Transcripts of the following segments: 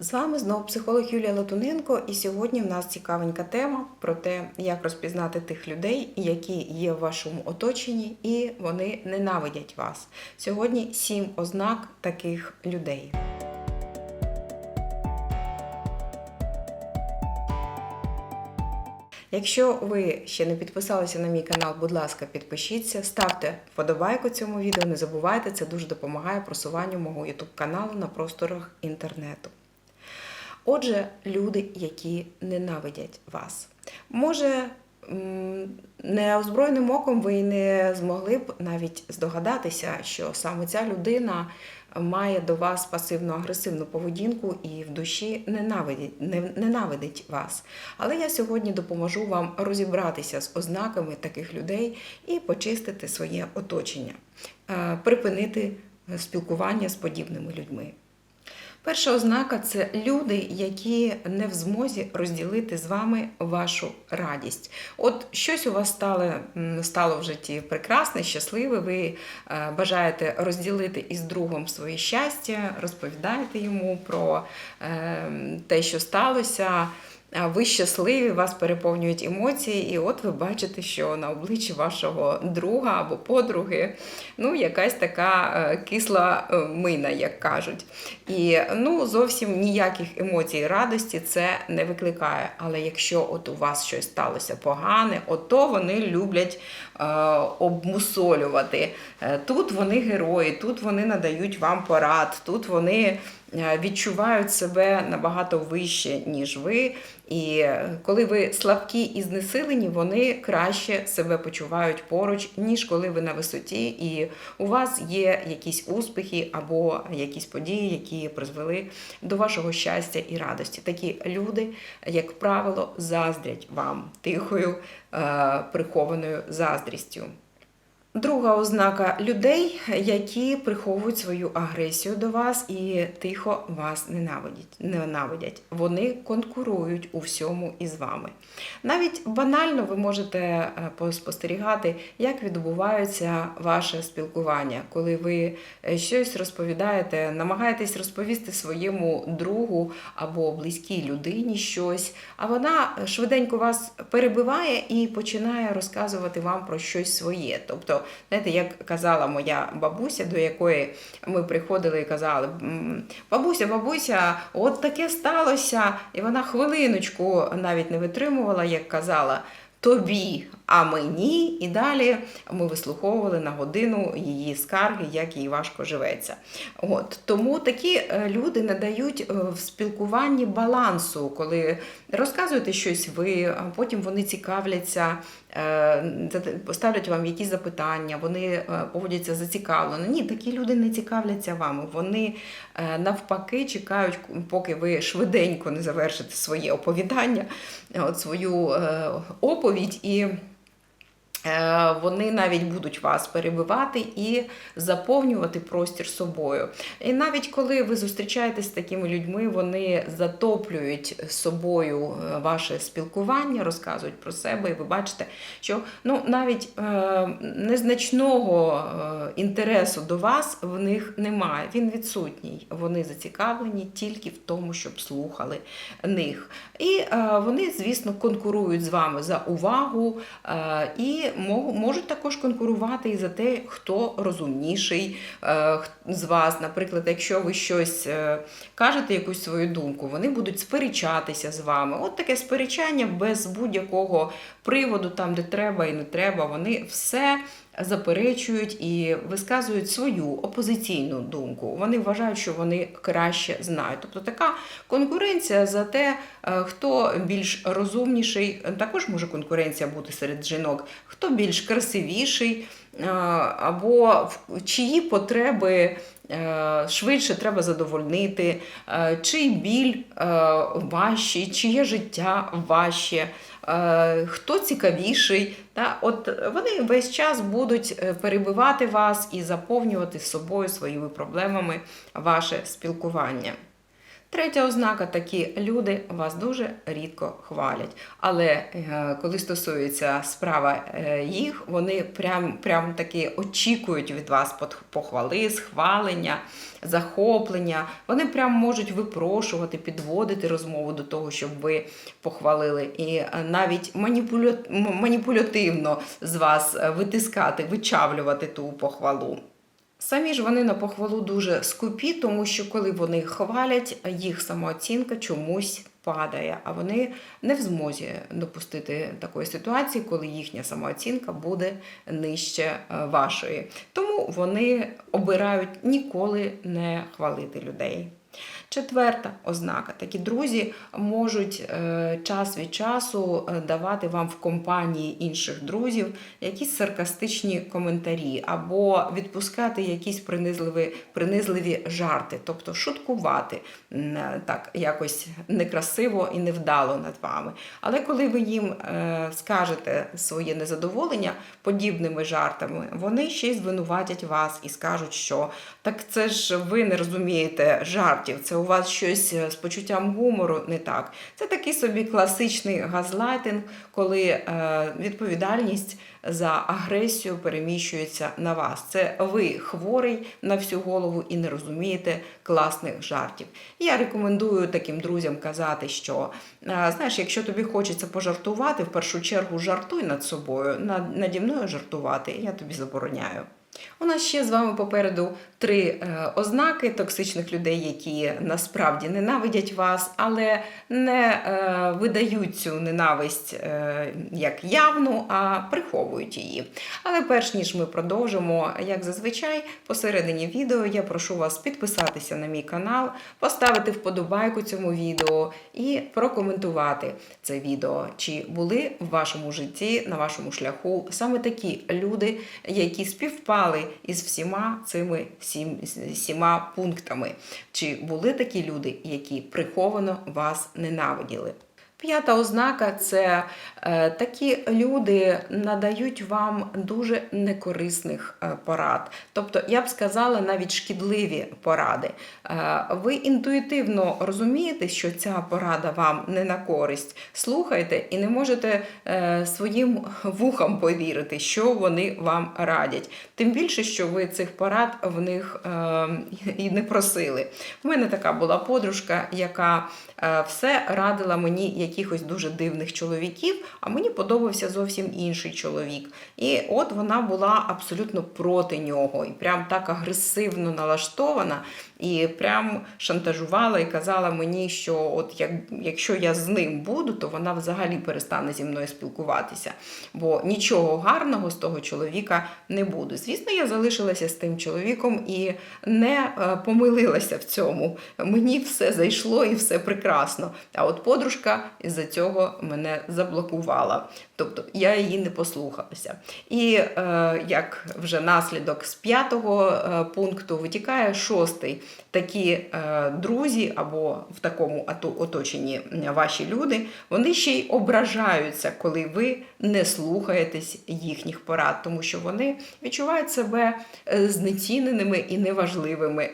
З вами знову психолог Юлія Латуненко, і сьогодні в нас цікавенька тема про те, як розпізнати тих людей, які є в вашому оточенні, і вони ненавидять вас. Сьогодні сім ознак таких людей. Якщо ви ще не підписалися на мій канал, будь ласка, підпишіться, ставте вподобайку цьому відео. Не забувайте, це дуже допомагає просуванню мого YouTube каналу на просторах інтернету. Отже, люди, які ненавидять вас. Може, неозброєним оком ви не змогли б навіть здогадатися, що саме ця людина має до вас пасивно-агресивну поведінку і в душі ненавидить, ненавидить вас. Але я сьогодні допоможу вам розібратися з ознаками таких людей і почистити своє оточення, е, припинити спілкування з подібними людьми. Перша ознака це люди, які не в змозі розділити з вами вашу радість. От щось у вас стало, стало в житті прекрасне, щасливе. Ви е, бажаєте розділити із другом своє щастя, розповідаєте йому про е, те, що сталося. Ви щасливі, вас переповнюють емоції, і от ви бачите, що на обличчі вашого друга або подруги ну, якась така е, кисла е, мина, як кажуть. І ну, зовсім ніяких емоцій радості це не викликає. Але якщо от у вас щось сталося погане, ото вони люблять е, обмусолювати. Е, Тут вони герої, тут вони надають вам порад, тут вони відчувають себе набагато вище, ніж ви. І е, коли ви слабкі і знесилені, вони краще себе почувають поруч, ніж коли ви на висоті, і у вас є якісь успіхи або якісь події, які призвели до вашого щастя і радості. Такі люди, як правило, заздрять вам тихою е, прихованою заздрістю. Друга ознака людей, які приховують свою агресію до вас і тихо вас ненавидять. Вони конкурують у всьому із вами. Навіть банально ви можете е, поспостерігати, як відбувається ваше спілкування, коли ви е, щось розповідаєте, намагаєтесь розповісти своєму другу або близькій людині щось, а вона швиденько вас перебиває і починає розказувати вам про щось своє. Тобто, знаєте, як казала моя бабуся, до якої ми приходили і казали: бабуся, бабуся, от таке сталося. І вона хвилиночку навіть не витримувала, як казала. Тобі, а мені, і далі ми вислуховували на годину її скарги, як їй важко живеться. От тому такі е, люди надають е, в спілкуванні балансу, коли розказуєте щось ви, а потім вони цікавляться, ставлять вам якісь запитання, вони е, поводяться зацікавлено. Ні, такі люди не цікавляться вами. Вони е, навпаки чекають, поки ви швиденько не завершите своє оповідання, е, от свою е, оповідь і. Е, Вони навіть будуть вас перебивати і заповнювати простір собою. І навіть коли ви зустрічаєтесь з такими людьми, вони затоплюють собою е, ваше спілкування, розказують про себе, і ви бачите, що ну навіть е, незначного е, інтересу до вас в них немає. Він відсутній. Вони зацікавлені тільки в тому, щоб слухали них. І е, вони, звісно, конкурують з вами за увагу е, і мо- можуть також конкурувати і за те, хто розумніший е, з вас. Наприклад, якщо ви щось е, кажете, якусь свою думку, вони будуть сперечатися з вами. От таке сперечання без будь-якого приводу, там, де треба і не треба, вони все заперечують і висказують свою опозиційну думку. Вони вважають, що вони краще знають. Тобто така конкуренція за те, е, хто більш розумніший, також може конкуренція бути серед жінок, хто більш красивіший, або чиї потреби. е, Швидше треба задовольнити, е, чий біль е, важчий, чиє життя важче, е, хто цікавіший. Та? От вони весь час будуть е, перебивати вас і заповнювати собою своїми проблемами ваше спілкування. Третя ознака такі люди вас дуже рідко хвалять. Але е, коли стосується справа е, їх, вони прям, прям таки очікують від вас похвали, схвалення, захоплення. Вони прям можуть випрошувати, підводити розмову до того, щоб ви похвалили, і е, навіть маніпулятивно з вас витискати, вичавлювати ту похвалу. Самі ж вони на похвалу дуже скупі, тому що коли вони хвалять, їх самооцінка чомусь падає, а вони не в змозі допустити такої ситуації, коли їхня самооцінка буде нижче е, вашої. Тому вони обирають ніколи не хвалити людей. Четверта ознака: такі друзі можуть е, час від часу е, давати вам в компанії інших друзів якісь саркастичні коментарі, або відпускати якісь принизливі, принизливі жарти, тобто шуткувати так якось некрасиво і невдало над вами. Але коли ви їм е, скажете своє незадоволення подібними жартами, вони ще й звинуватять вас і скажуть, що так це ж ви не розумієте жартів, це у вас щось е, з почуттям гумору не так. Це такий собі класичний газлайтинг, коли е, відповідальність за агресію переміщується на вас. Це ви хворий на всю голову і не розумієте класних жартів. Я рекомендую таким друзям казати, що е, знаєш, якщо тобі хочеться пожартувати, в першу чергу жартуй над собою, над, наді мною жартувати, я тобі забороняю. У нас ще з вами попереду три е, ознаки токсичних людей, які насправді ненавидять вас, але не е, видають цю ненависть е, як явну, а приховують її. Але перш ніж ми продовжимо, як зазвичай, посередині відео я прошу вас підписатися на мій канал, поставити вподобайку цьому відео і прокоментувати це відео. Чи були в вашому житті, на вашому шляху саме такі люди, які співпали із всіма цими сім, сіма пунктами? Чи були такі люди, які приховано вас ненавиділи? П'ята ознака це е, такі люди надають вам дуже некорисних е, порад. Тобто, я б сказала, навіть шкідливі поради. Е, ви інтуїтивно розумієте, що ця порада вам не на користь. Слухайте і не можете своїм вухам повірити, що вони вам радять. Тим більше, що ви цих порад в них і не просили. У мене така була подружка, яка все радила мені якихось дуже дивних чоловіків, а мені подобався зовсім інший чоловік. І от вона була абсолютно проти нього, і прям так агресивно налаштована, і прям шантажувала і казала мені, що от як, якщо я з ним буду, то вона взагалі перестане зі мною спілкуватися. Бо нічого гарного з того чоловіка не буде. Звісно, я залишилася з тим чоловіком і не е, помилилася в цьому. Мені все зайшло і все прекрасно. А от подружка із-за цього мене заблокувала. Тобто я її не послухалася. І е, як вже наслідок з п'ятого е, пункту витікає шостий. Такі е, друзі або в такому оточенні ваші люди, вони ще й ображаються, коли ви не слухаєтесь їхніх порад, тому що вони відчувають себе е, знеціненими і неважливими,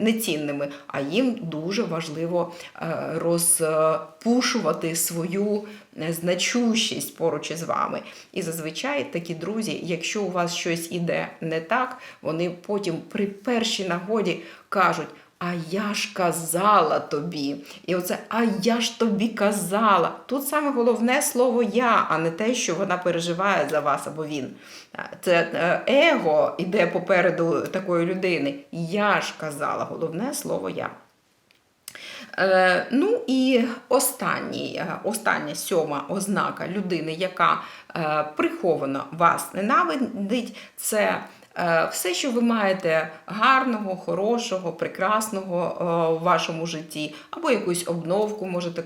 нецінними, а їм дуже важливо е, розпушувати свою е, значущість поруч із вами. І зазвичай такі друзі, якщо у вас щось іде не так, вони потім при першій нагоді кажуть. А я ж казала тобі. І оце, а я ж тобі казала. Тут саме головне слово я, а не те, що вона переживає за вас або він. Це е, его іде попереду такої людини. Я ж казала, головне слово я. Е, ну і останній, е, остання сьома ознака людини, яка е, приховано вас ненавидить, це е, все, що ви маєте гарного, хорошого, прекрасного е, в вашому житті, або якусь обновку можете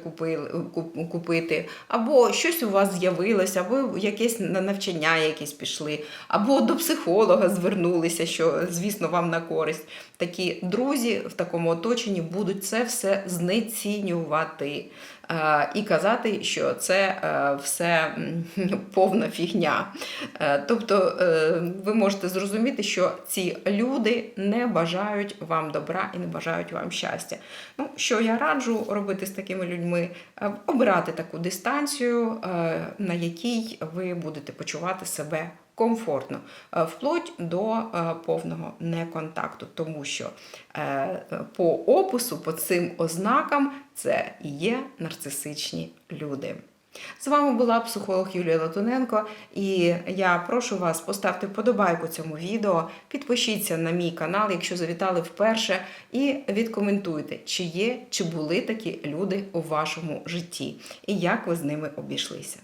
купити, або щось у вас з'явилося, або якесь на навчання якесь пішли, або до психолога звернулися, що, звісно, вам на користь. Такі друзі в такому оточенні будуть це все знецінювати. Е, і казати, що це е, все повна фігня. Е, Тобто ви можете зрозуміти, що ці люди не бажають вам добра і не бажають вам щастя. Ну, що я раджу робити з такими людьми? Обирати таку дистанцію, на якій ви будете почувати себе комфортно, е, вплоть до е, повного неконтакту, тому що е, по опису, по цим ознакам, це і є нарцисичні люди. З вами була психолог Юлія Латуненко, і я прошу вас поставте вподобайку цьому відео, підпишіться на мій канал, якщо завітали вперше, і відкоментуйте, чи є, чи були такі люди у вашому житті, і як ви з ними обійшлися.